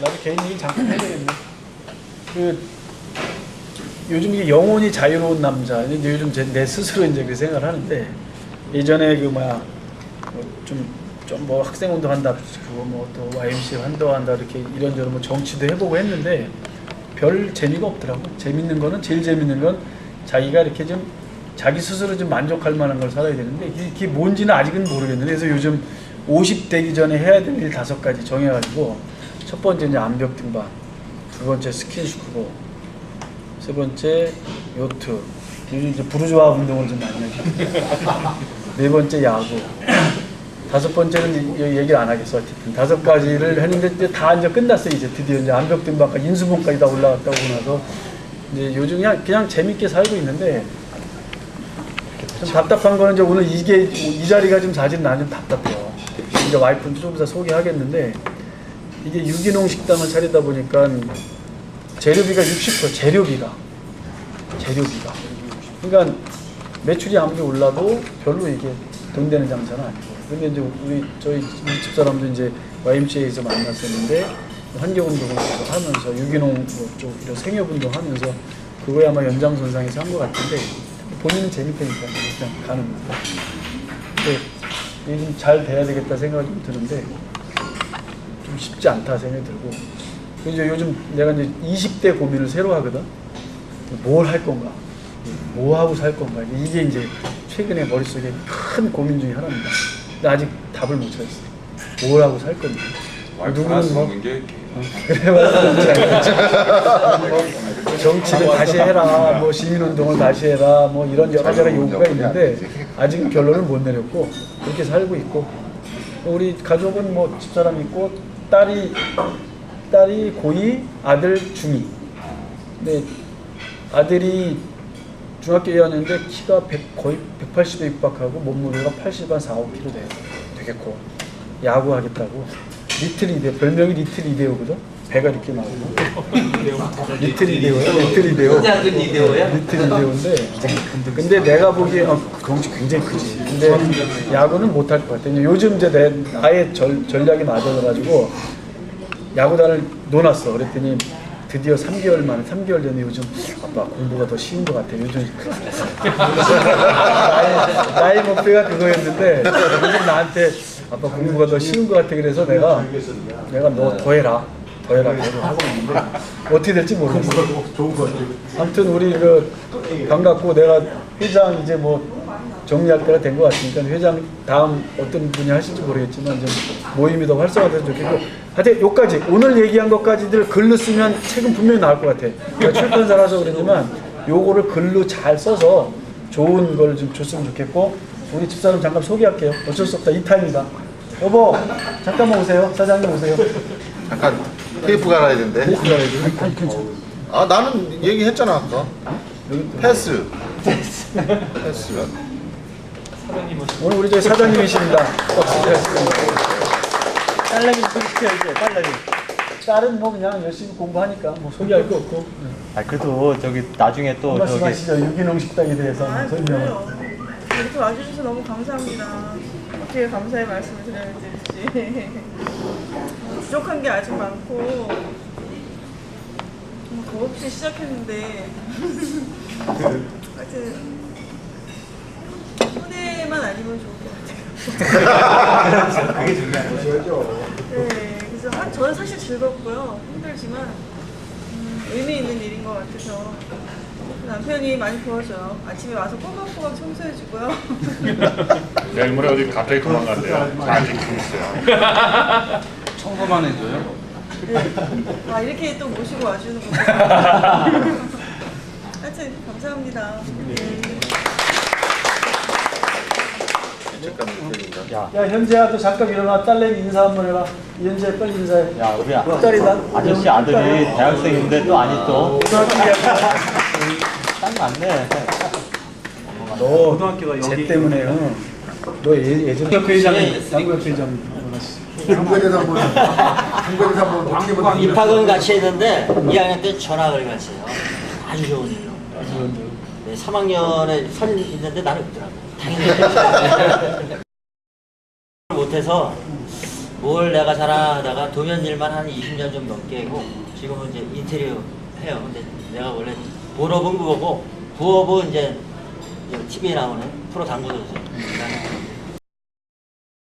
나도 개인 얘기 잠깐 해야 되겠네. 그 요즘 이게 영혼이 자유로운 남자. 이제 요즘 제, 내 스스로 이제 그 생각을 하는데 예전에 그 뭐야 좀 좀 뭐 학생 운동한다 그거 뭐 또 YMC 한다한다 이렇게 이런저런 뭐 정치도 해보고 했는데 별 재미가 없더라고. 재밌는 거는 제일 재밌는 건 자기가 이렇게 좀 자기 스스로 좀 만족할 만한 걸 살아야 되는데 이게, 뭔지는 아직은 모르겠는데 그래서 요즘 50 되기 전에 해야 될 일 다섯 가지 정해가지고 첫 번째 이제 암벽 등반, 두 번째 스킨스쿠버, 세 번째 요트, 요즘 이제 부르주아 운동을 좀 많이 하죠. 네 번째 야구, 다섯 번째는 얘기를 안 하겠어 어쨌든. 다섯 가지를 했는데 이제 다 이제 끝났어요 이제 드디어. 이제 암벽 등반까지 인수봉까지 다 올라갔다 오고 나서. 이제 요즘 그냥 그냥 재밌게 살고 있는데 좀 답답한 거는 이제 오늘 이게 이 자리가 좀 사실 나는 좀 답답해요. 이제 와이프는 좀 이따 소개하겠는데 이게 유기농 식당을 차리다 보니까 재료비가 60% 재료비가. 재료비가. 그러니까 매출이 아무리 올라도 별로 이게 돈 되는 장사는 아니고 근데 이제 우리 저희 우리 집 사람도 이제 YMCA에서 만났었는데 환경 운동을 계속 하면서 유기농 뭐쪽 이런 생협 운동 하면서 그거에 아마 연장선상에서 한 것 같은데 본인은 재밌다니까 그냥 가는 거예요. 근데 이게 좀 잘 돼야 되겠다 생각이 좀 드는데 좀 쉽지 않다 생각이 들고. 이제 요즘 내가 이제 20대 고민을 새로 하거든. 뭘 할 건가? 뭐 하고 살 건가? 이게 이제 최근에 머릿속에 큰 고민 중에 하나입니다. 근데 아직 답을 못 찾았어. 뭘 하고 살 건지. 누구는 뭐 먹는 게 그래 맞아 뭐 정치를 다시 해라 뭐 시민운동을 다시 해라 뭐 이런 여러 가지 요구가 있는데 아직은 결론을 못 내렸고 그렇게 살고 있고. 우리 가족은 뭐 집사람 있고 딸이 딸이 고2 아들 중2 근데 아들이 중학교 2학년인데 키가 100, 거의 180에 육박하고 몸무게가 80, 한 4, 5kg 돼요 되게 커 야구하겠다고. 리틀 이대 별명이 리틀 이대호거든 배가 이렇게 나오고 리틀 이대호야 리틀 이대호 작은 이데오야? 리틀 이대호인데 근데 내가 보기에 어, 덩치 굉장히 크지. 근데 야구는 못할 것 같아 요즘 이제 내 나의 전, 전략이 맞아가지고 야구단을 놓았어. 그랬더니 드디어 3개월 만에 3개월 전에 요즘 아빠 공부가 더 쉬운 것 같아 요즘 나의, 나의 목표가 그거였는데 요즘 나한테 아빠 공부가 더 쉬운 것 같아. 그래서 내가 내가 너 더 해라 더 해라 계속 하고. 있는데 어떻게 될지 모르겠어 아무튼 우리 그 반갑고 내가 회장 이제 뭐 정리할 때가 된 것 같으니까 회장 다음 어떤 분이 하실지 모르겠지만 좀 모임이 더 활성화돼서 좋겠고. 하여튼 요까지. 오늘 얘기한 것까지들 글로 쓰면 책은 분명히 나올 것 같아. 제가 출판사라서 그러지만 요거를 글로 잘 써서 좋은 걸 좀 줬으면 좋겠고. 우리 집사람 잠깐 소개할게요. 어쩔 수 없다. 이 타임이다. 여보 잠깐만 오세요. 사장님 오세요. 잠깐 테이프 갈아야 된대. 아 나는 얘기했잖아 아까. 패스. 패스가. 오늘 우리 저희 사장님이십니다. 딸내미 소개시켜야죠, 딸내미. 딸은 뭐 그냥 열심히 공부하니까 뭐 소개할 거 없고. 아 그래도 저기 나중에 또 말씀 저기 하시죠. 유기농 식당에 대해서 아, 한번 설명. 그래요. 이렇게 와주셔서 너무 감사합니다. 어떻게 감사의 말씀을 드려야 될지. 부족한 게 아직 많고, 뭐 겁없이 시작했는데, 하여튼, 손해만 아니면 좋을 것 같아요. 그게 중요하죠. 네, 그래서 한, 저는 사실 즐겁고요. 힘들지만, 음, 의미 있는 일인 것 같아서. 남편이 많이 도와줘요. 아침에 와서 꼬박꼬박 청소해주고요. 내일 모레 어디 갑자기 도망간대요. 잘 지키고 있어요. 청소만 해줘요? 네. 아, 이렇게 또 모시고 와주는군요. 하여튼, 감사합니다. 네. 느껴진다. 야, 야 현재야 또 잠깐 일어나 딸내미 인사 한번 해라. 현재 빨리 인사해. 야 우리 아, 딸이다. 아저씨 아들이 대학생인데 또 아니 또. 딱 맞네. 너 고등학교가 쟤 때문에 응. 너 예, 예전에 회장님 양구협 회장님 중국에서 한번 중국에서 한번 어떻게 보면 입학은 같이 했는데 2학년 때 전학을 갔어요. 아주 좋은 일로. 네, 3학년에 선임 있는데 나는 없더라고. 당연히 못해서 뭘 내가 자랑하다가 도면 일만 한 20년 좀 넘게 하고 지금은 이제 인테리어 해요. 근데 내가 원래 본업은 그거고 부업은 이제 TV에 나오는 프로 당구도죠.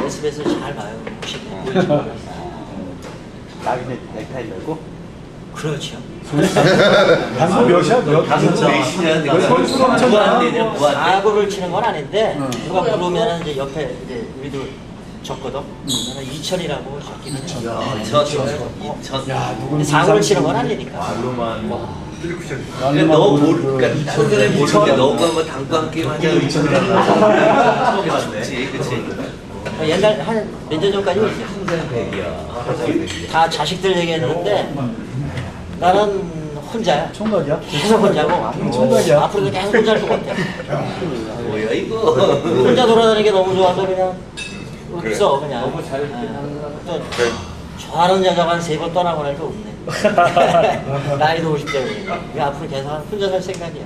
SBS 잘 봐요. 혹시 보이죠? 나중에 넥타이 걸고 그렇죠. 당구 몇이야? 몇? 당구 몇이냐, 내가. 사고를 치는 건 아닌데 응. 누가 물으면 이제 옆에 이제 우리도 적거든. 나는 2천이라고 적기는 해. 저, 저, 저. 야, 누군 사고를 치는 건 아니니까. 말로만. 아, 근데 너 모르니까 손전에 모르는데 너가 뭐 당구한 게임 하냐 처음 봤네 그치 옛날 한 몇 년 전까지 항상 백이야 다 자식들 얘기했는데 나는 혼자야. 총각이야? 계속 혼자고. 총각이야? 앞으로도 계속 혼자일 것 같아. 뭐야 이거 혼자 돌아다니는 게 너무 좋아서 그냥 없어 그냥. 너무 잘했 또 좋아하는 여자가 한 세 번 떠나고 날도 없네. 나이도 50대고. 그 앞으로 계속 혼자 살 생각이야.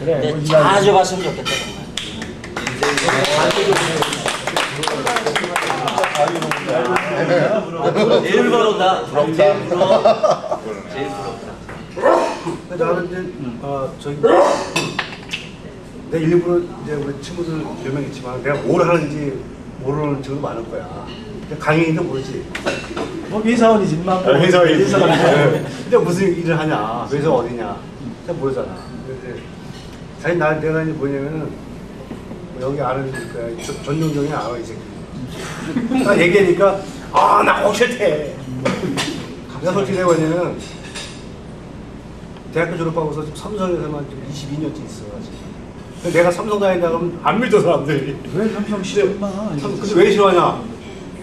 그래. 근데 뭐 자주 봤으면 좋겠다 정말. 제일 부럽다 제일 부러워 제일 부럽다 나는 이제 어, 저기 내 일부러 이제 우리 친구들 몇 명 있지만 내가 뭘 하는지 모르는 친구도 많을 거야. 근데 강의도 모르지. 뭐 회사원이지 인마. 회사원이지. 회사원이지. 근데 무슨 일을 하냐? 회사 어디냐? 잘 모르잖아. 근데 사실 나 내가 이제 뭐냐면은 뭐 여기 아는 그 전- 전용정이 알아 이 새끼. 나 얘기하니까 아나 싫대. 내가 솔직히 내가 뭐냐면 대학교 졸업하고서 지금 삼성에서만 지금 22년째 있어 지금. 내가 삼성 다닌다 그러면 안 믿어 사람들이. 왜 삼성 싫어 근데 왜 싫어하냐?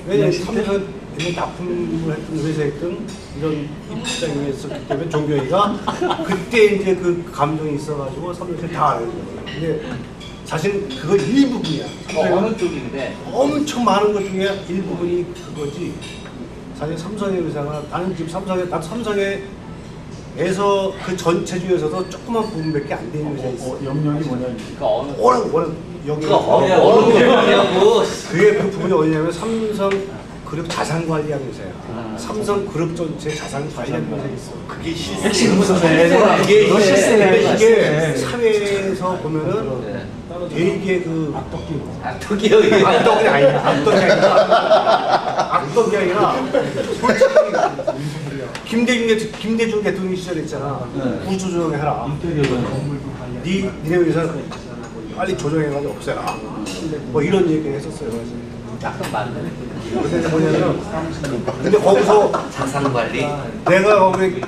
왜냐면 삼성 이미 납품을 했던 회사에 있던 이런 입장에 있었기 때문에 종교이가 그때 이제 그 감정이 있어가지고 삼성을 다 알아요. 근데 사실 그건 일부분이야. 어느 쪽인데 엄청 많은 것 중에 일부분이 그거지. 사실 삼성의 회사가 나는 지금 삼성에 난 삼성에 에서 그 전체 중에서도 조그만 부분밖에 안 되는 회사 있어. 어, 영역이 뭐냐? 그러니까 어느 워낙 워낙 여기 그 어느 어느 쪽이냐고 그게 그 부분이 어디냐면 삼성 그룹 자산 관리하는 회사야. 삼성 그룹 전체 자산 관리하는 회사 있어. 그게 실수 핵심 애? 그게 실세. 근데 이게 실세. 사회에서 보면은 되게 그 악덕이요 이게 악덕이 아니야. 악덕이 아니라 악덕이 아니라 솔직히 김대중 대 김대중 대통령 시절에 있잖아. 구조조정 해라. 니 니네 회사 빨리 조정해가지고 없애라. 뭐 이런 얘기 했었어요. 약간 맞네 근데 뭐냐면 근데 거기서 자산 관리 내가 거기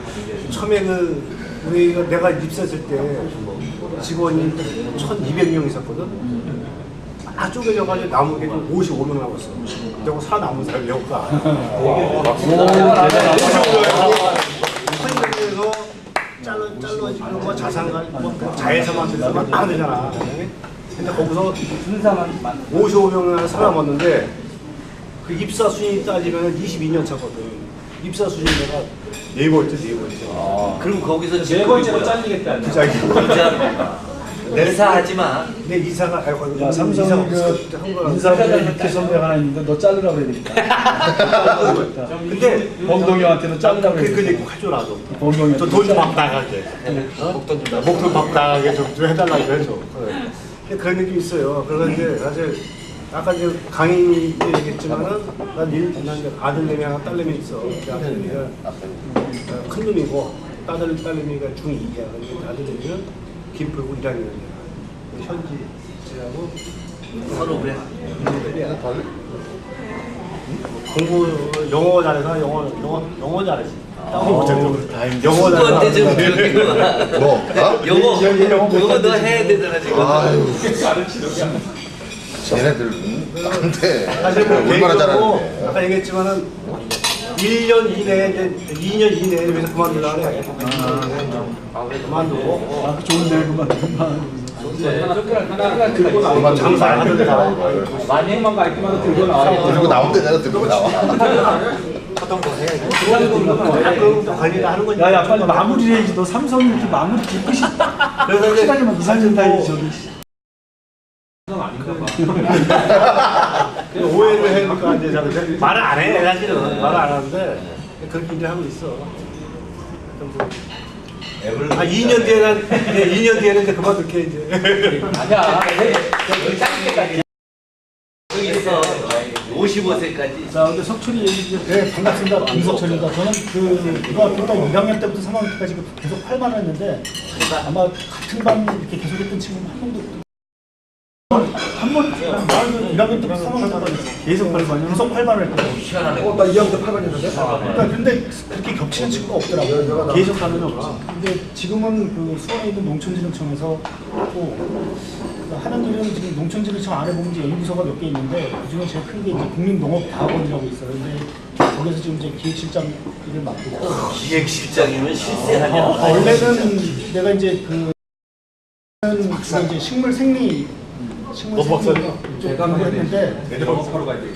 처음에 그 우리가 내가 입사했을 때 직원이 1,200명 있었거든. 다 쪼개져가지고 남은 게 55명 남았어. 내가 살아남은 사람이 몇가. 55명에서 잘라 잘라지고 뭐 자산관 뭐 자회사 만들면 안 되잖아. 근데 거기서 55명을 살아남았는데 그 입사 순위 따지면 22년 차거든. 입사 순위 내가 네 번째 네 번째. 그럼 거기서 네 번째로 잘리겠다 부장이. 이사하지 마 내 이사가 거기 야 삼성이 이사가. 인사부에 육회 선배가 하나 있는데 너 자르라고 그래야 되겠다. 근데 범동이 형한테는 자르라고 그 그래야 그 되겠다. 얘기 해줘 나도. 범동이 저돈좀막 나가게. 목돈 좀 목돈 막 나가게 좀, 좀 해달라고 해줘. 그런 느낌 이 있어요. 그런데 사실 아까 이제 강의 때 얘기했지만은 난 일, 난 이제 아들내미 하나 딸내미 있어. 아들내미가 어, 큰 놈이고 딸 딸내미가 중2이야. 근데 아들내미는 김포구 1학년이야. 현지 지하고 서로 그래 공부 영어 잘해서 영어 영어 영어 잘했어. 딴거 못해도 영어 누구한테 좀 잘해서. 그렇게 와 뭐? 나? 영어 영어 영어 너 해야 되잖아 지금 아유. 쟤네들 안 돼. 사실 뭐 얼마나 잘하는데. 아까 얘기했지만은 1년 이내에 이제 2년 이내에 여기서 그만두려고 그래. 그만두고 아, 그 좋은데 그만 그만. 뭐 장사 안 하는데 나와. 들고 나온대잖아, 들고 나와. 가끔 또 관리를 하는 거지. 야야 빨리 마무리를 해야지. 너 삼성 이렇게 마무리 뒤끝이 그래서 이제 시간이면 이상진 다이 저기. 오해를 해니까 이제 자꾸 말을 안 해, 사실은. 말을 안 하는데 그렇게 이제 하고 있어. 뭐. 아, 2년 뒤에는, 네, 2년 뒤에는 이제 그만둘게, 이제. 아니야. 짧게까지. 55세까지. 자, 근데 석철이 얘기 좀. 네, 반갑습니다. 김석철입니다. 저는 그 고등학교 때 1학년 때부터 3학년 때까지 계속 8만 했는데 아마 같은 반 이렇게 계속 했던 친구는 한 명도 없고. 한번 1학년 때부터 3학년 때까지 계속 8반, 계속 8반을 했거든요. 어, 나 2학년 때 8반이었는데? 그러니까 근데 그렇게 겹치는 친구가 없더라고요. 계속 가면 없어. 근데 지금은 그 수원에 있는 농촌진흥청에서 또 하는 일은 지금 농촌진흥청 안에 보면 이제 연구소가 몇 개 있는데 그중에 제일 큰 게 이제 국민농업과학원이라고 있어요. 근데 거기서 지금 이제 기획실장 일을 맡고 있고 기획실장이면 실세하냐. 어, 원래는 내가 이제 그 주로 이제 식물 생리 식물 생리 쪽 공부했는데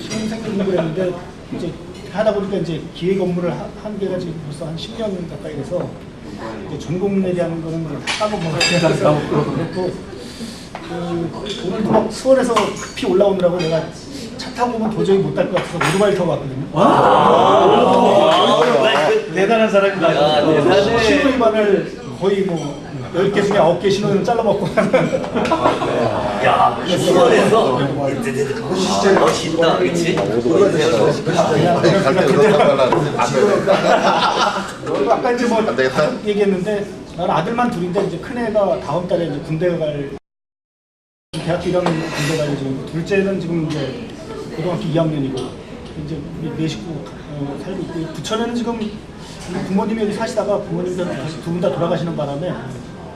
식물 생리 공부를 했는데 이제 하다 보니까 이제 기획 업무를 하- 한 게가 지금 벌써 한 10년 가까이 돼서 이제 전공에 대한 거는 그냥 까먹고 그랬고 그 오늘도 막 수원에서 급히 올라오느라고 내가 차 타고 오면 도저히 못탈것 같아서 오토바이 타고 왔거든요. 대단한 사람이다. 야, 대단해. 신호 위반을 거의 뭐 10개 중에 9개 신호를 잘라먹고 야, 수원에서 멋있다, 그치? 아까 이제 뭐. 얘기했는데 나는 아들만 둘인데 이제 큰애가 다음 달에 이제 군대 갈 대학교 1학년 군대 갈 예정이고 둘째는 지금 이제 고등학교 2학년이고 이제 네 식구 어, 살고 있고 부천에는 지금 부모님이 여기 사시다가 부모님들 두분 다 돌아가시는 바람에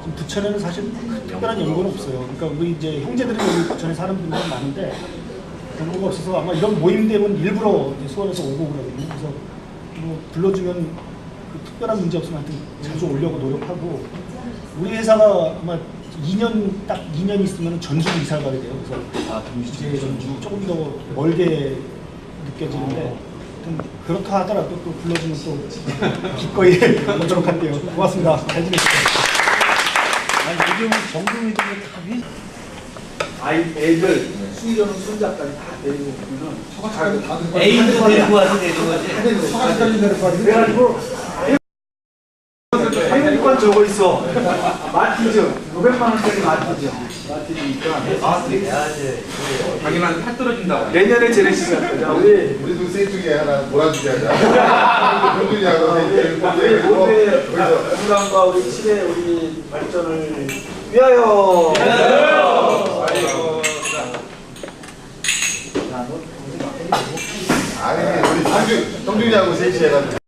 지금 부천에는 사실 특별한 연고는 없어요. 그러니까 우리 이제 형제들이 여기 부천에 사는 분들은 많은데 연고가 없어서 아마 이런 모임 되면 일부러 이제 수원에서 오고 그러거든요. 그래서 뭐 불러주면 그 특별한 문제 없으면 하여튼 자주 오려고 노력하고 우리 회사가 아마 2년 딱 2년 있으면 전주로 이사를 가게 돼요. 그래서 이제 전주 조금 더 멀게 느껴지는데 그렇다 하더라도 또 불러주면 또 기꺼이 오도록 할게요. 고맙습니다. 잘 지내십시오. 요즘 다 위. 아이 애들 수의료는 손자까지 다 데리고 오면은 처가까지 다 들고 에이도 데리고 와서 되는 거지. 처가까지 데리고 가지고 그래가지고 사용권 저거 있어. 마티즈 500만 원짜리 마티즈. 마티즈니까 자기만 팔 떨어진다고. 내년에 제네시스 할 거죠. 우리 우리도 세이중에 하나 몰아주게 하자. 모두의 거기서 건강과 우리 시대 우리 발전을 위하여. 아니 우리 동준 동준이하고 세이시 해가지고